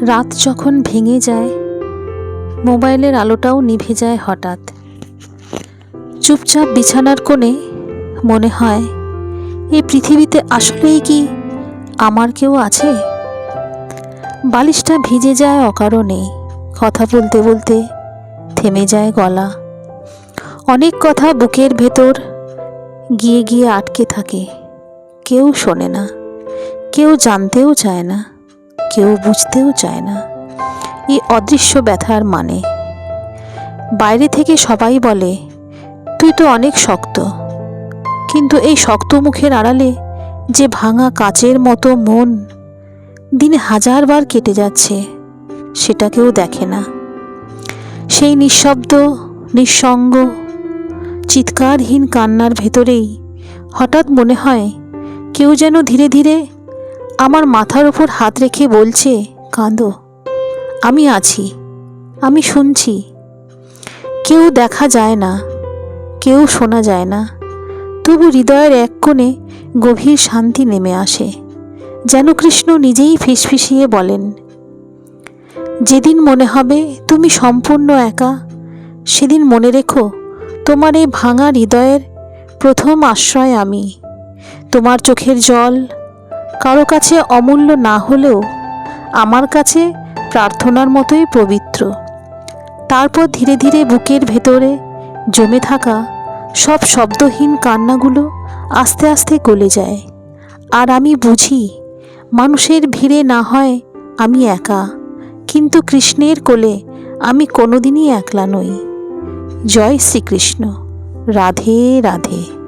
রাত যখন ভেঙে যায়, মোবাইলের আলোটাও নিভে যায় হঠাৎ। চুপচাপ বিছানার কোণে মনে হয় এই পৃথিবীতে আসলেই কি আমার কেউ আছে? বালিশটা ভিজে যায় অকারণে, কথা বলতে বলতে থেমে যায় গলা। অনেক কথা বুকের ভেতর গিয়ে গিয়ে আটকে থাকে। কেউ শোনে না, কেউ জানতেও চায় না। কেউ বুঝতেও চায় না। এই অদৃশ্য ব্যথার মানে। বাইরে থেকে সবাই বলে, তুই তো অনেক শক্ত। কিন্তু এই শক্ত মুখের আড়ালে যে ভাঙা কাচের মতো মন দিনে হাজারবার কেটে যাচ্ছে, সেটা কেউ দেখে না। সেই নিঃশব্দ, নিঃসঙ্গ, চিৎকারহীন কান্নার ভেতরেই হঠাৎ মনে হয় কেউ যেন ধীরে ধীরে আমার মাথার ওপর হাত রেখে বলছে, কাঁদো। আমি আছি। আমি শুনছি। কেউ দেখা যায় না। কেউ শোনা যায় না। তবু হৃদয়ের এক কোণে গভীর শান্তি নেমে আসে। যেন কৃষ্ণ নিজেই ফিসফিসিয়ে বলেন, যেদিন মনে হবে তুমি সম্পূর্ণ একা, সেদিন মনে রেখো তোমার এই ভাঙা হৃদয়ের প্রথম আশ্রয় আমি। তোমার চোখের জল কারও কাছে অমূল্য না হলেও আমার কাছে প্রার্থনার মতোই পবিত্র। তারপর ধীরে ধীরে বুকের ভেতরে জমে থাকা সব শব্দহীন কান্নাগুলো আস্তে আস্তে গলে যায়। আর আমি বুঝি, মানুষের ভিড়ে না হয় আমি একা, কিন্তু কৃষ্ণের কোলে আমি কোনোদিনই একলা নই। জয় শ্রীকৃষ্ণ। রাধে রাধে।